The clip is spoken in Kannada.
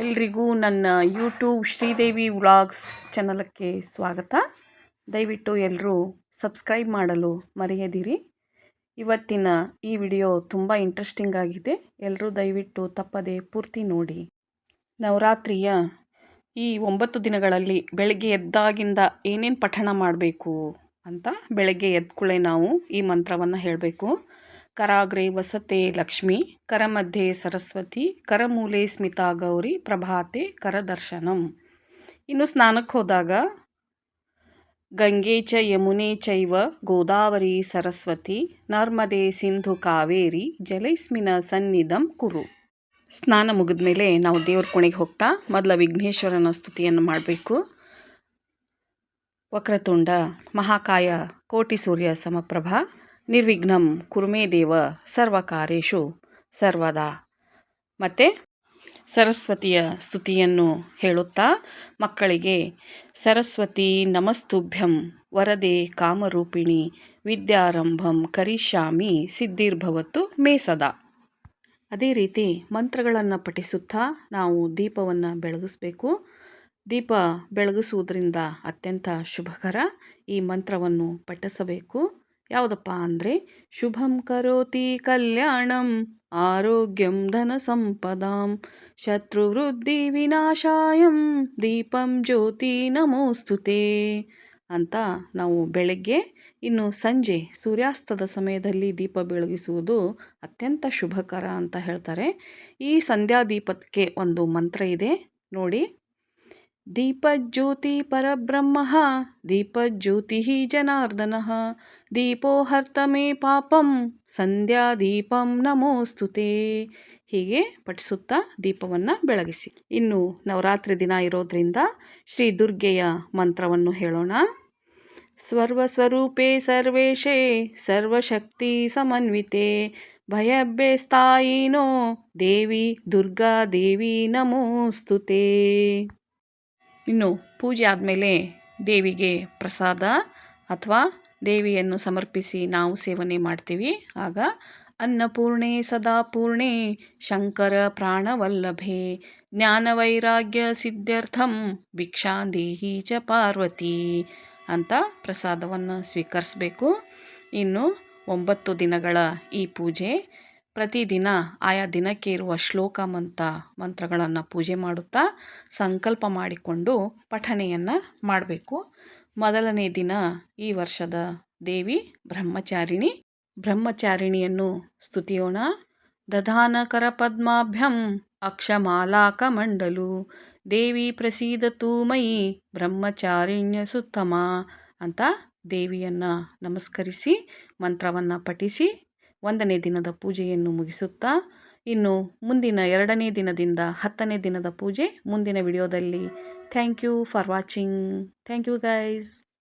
ಎಲ್ರಿಗೂ ನನ್ನ ಯೂಟ್ಯೂಬ್ ಶ್ರೀದೇವಿ ವ್ಲಾಗ್ಸ್ ಚಾನಲಕ್ಕೆ ಸ್ವಾಗತ. ದಯವಿಟ್ಟು ಎಲ್ಲರೂ ಸಬ್ಸ್ಕ್ರೈಬ್ ಮಾಡಲು ಮರೆಯದಿರಿ. ಇವತ್ತಿನ ಈ ವಿಡಿಯೋ ತುಂಬ ಇಂಟ್ರೆಸ್ಟಿಂಗ್ ಆಗಿದೆ. ಎಲ್ಲರೂ ದಯವಿಟ್ಟು ತಪ್ಪದೆ ಪೂರ್ತಿ ನೋಡಿ. ನವರಾತ್ರಿಯ ಈ ಒಂಬತ್ತು ದಿನಗಳಲ್ಲಿ ಬೆಳಗ್ಗೆ ಎದ್ದಾಗಿಂದ ಏನೇನು ಪಠಣ ಮಾಡಬೇಕು ಅಂತ ಬೆಳಗ್ಗೆ ಎದ್ಕೂಳೆ ನಾವು ಈ ಮಂತ್ರವನ್ನು ಹೇಳಬೇಕು. ಕರಾಗ್ರೆ ವಸತೆ ಲಕ್ಷ್ಮಿ, ಕರಮಧ್ಯೆ ಸರಸ್ವತಿ, ಕರಮೂಲೆ ಸ್ಮಿತಾ ಗೌರಿ, ಪ್ರಭಾತೆ ಕರದರ್ಶನಂ. ಇನ್ನು ಸ್ನಾನಕ್ಕೆ ಹೋದಾಗ, ಗಂಗೆ ಚ ಯಮುನೆ ಚೈವ ಗೋದಾವರಿ ಸರಸ್ವತಿ, ನರ್ಮದೆ ಸಿಂಧು ಕಾವೇರಿ, ಜಲೈಸ್ಮಿನ ಸನ್ನಿಧಂ ಕುರು. ಸ್ನಾನ ಮುಗಿದ ಮೇಲೆ ನಾವು ದೇವ್ರ ಕೋಣೆಗೆ ಹೋಗ್ತಾ, ಮೊದಲ ವಿಘ್ನೇಶ್ವರನ ಸ್ತುತಿಯನ್ನು ಮಾಡಬೇಕು. ವಕ್ರತುಂಡ, ಮಹಾಕಾಯ, ಕೋಟಿ ಸೂರ್ಯ ಸಮಪ್ರಭಾ ನಿರ್ವಿಘ್ನಂ ಕುರುಮೇ ದೇವ ಸರ್ವಕಾರೇಶು ಸರ್ವದಾ. ಮತ್ತು ಸರಸ್ವತಿಯ ಸ್ತುತಿಯನ್ನು ಹೇಳುತ್ತಾ, ಮಕ್ಕಳಿಗೆ ಸರಸ್ವತಿ ನಮಸ್ತುಭ್ಯಂ ವರದೆ ಕಾಮರೂಪಿಣಿ ವಿದ್ಯಾರಂಭಂ ಕರಿಷ್ಯಾಮಿ ಸಿದ್ಧಿರ್ಭವತ್ತು ಮೇ ಸದಾ. ಅದೇ ರೀತಿ ಮಂತ್ರಗಳನ್ನು ಪಠಿಸುತ್ತಾ ನಾವು ದೀಪವನ್ನು ಬೆಳಗಿಸಬೇಕು. ದೀಪ ಬೆಳಗಿಸುವುದರಿಂದ ಅತ್ಯಂತ ಶುಭಕರ ಈ ಮಂತ್ರವನ್ನು ಪಠಿಸಬೇಕು. ಯಾವುದಪ್ಪ ಅಂದರೆ, ಶುಭಂ ಕರೋತಿ ಕಲ್ಯಾಣಂ, ಆರೋಗ್ಯಂ ಧನ ಸಂಪದಾಂ, ಶತ್ರುವೃದ್ಧಿ ವಿನಾಶಾಯಂ, ದೀಪಂ ಜ್ಯೋತಿ ನಮೋಸ್ತುತೆ ಅಂತ ನಾವು ಬೆಳಗ್ಗೆ, ಇನ್ನು ಸಂಜೆ ಸೂರ್ಯಾಸ್ತದ ಸಮಯದಲ್ಲಿ ದೀಪ ಬೆಳಗಿಸುವುದು ಅತ್ಯಂತ ಶುಭಕರ ಅಂತ ಹೇಳ್ತಾರೆ. ಈ ಸಂಧ್ಯಾ ದೀಪಕ್ಕೆ ಒಂದು ಮಂತ್ರ ಇದೆ. ನೋಡಿ. ದೀಪಜ್ಯೋತಿ ಪರಬ್ರಹ್ಮ, ದೀಪಜ್ಯೋತಿ ಜನಾರ್ದನ. ದೀಪೋ ಹರ್ತ ಮೇ ಪಾಪಂ, ಸಂಧ್ಯಾ ದೀಪಂ ನಮೋಸ್ತುತೆ ಹೀಗೆ ಪಠಿಸುತ್ತಾ ದೀಪವನ್ನು ಬೆಳಗಿಸಿ. ಇನ್ನು ನವರಾತ್ರಿ ದಿನ ಇರೋದ್ರಿಂದ ಶ್ರೀ ದುರ್ಗೆಯ ಮಂತ್ರವನ್ನು ಹೇಳೋಣ. ಸರ್ವಸ್ವರೂಪೇ ಸರ್ವೇಶೇ ಸರ್ವಶಕ್ತಿ ಸಮನ್ವಿತೆ. ಭಯಬ್ಬೆಸ್ತಾಯಿನೋ ದೇವಿ ದುರ್ಗಾ ದೇವಿ ನಮೋಸ್ತುತೆ ಇನ್ನು ಪೂಜೆ ಆದಮೇಲೆ ದೇವಿಗೆ ಪ್ರಸಾದ ಅಥವಾ ದೇವಿಯನ್ನು ಸಮರ್ಪಿಸಿ ನಾವು ಸೇವನೆ ಮಾಡ್ತೀವಿ. ಆಗ ಅನ್ನಪೂರ್ಣೆ ಸದಾ ಪೂರ್ಣೆ, ಶಂಕರ ಪ್ರಾಣವಲ್ಲಭೆ, ಜ್ಞಾನವೈರಾಗ್ಯ ಸಿದ್ಧಾರ್ಥಂ ಭಿಕ್ಷಾಂದೇಹಿ ಚ ಪಾರ್ವತಿ ಅಂತ ಪ್ರಸಾದವನ್ನು ಸ್ವೀಕರಿಸಬೇಕು. ಇನ್ನು ಒಂಬತ್ತು ದಿನಗಳ ಈ ಪೂಜೆ ಪ್ರತಿದಿನ ಆಯಾ ದಿನಕ್ಕೆ ಇರುವ ಶ್ಲೋಕ ಮಂತ ಮಂತ್ರಗಳನ್ನು ಪೂಜೆ ಮಾಡುತ್ತಾ ಸಂಕಲ್ಪ ಮಾಡಿಕೊಂಡು ಪಠಣೆಯನ್ನು ಮಾಡಬೇಕು. ಮೊದಲನೇ ದಿನ ಈ ವರ್ಷದ ದೇವಿ ಬ್ರಹ್ಮಚಾರಿಣಿ. ಬ್ರಹ್ಮಚಾರಿಣಿಯನ್ನು ಸ್ತುತಿಯೋಣ. ದಧಾನಕರ ಪದ್ಮಾಭ್ಯಂ ಅಕ್ಷಮಾಲಾಕ ಮಂಡಲು ದೇವಿ ಪ್ರಸೀದ ತೂಮಯಿ ಬ್ರಹ್ಮಚಾರಿಣ್ಯ ಸುತ್ತಮ ಅಂತ ದೇವಿಯನ್ನು ನಮಸ್ಕರಿಸಿ, ಮಂತ್ರವನ್ನು ಪಠಿಸಿ ಒಂದನೇ ದಿನದ ಪೂಜೆಯನ್ನು ಮುಗಿಸುತ್ತಾ, ಇನ್ನು ಮುಂದಿನ ಎರಡನೇ ದಿನದಿಂದ ಹತ್ತನೇ ದಿನದ ಪೂಜೆ ಮುಂದಿನ ವಿಡಿಯೋದಲ್ಲಿ. Thank you for watching. Thank you guys.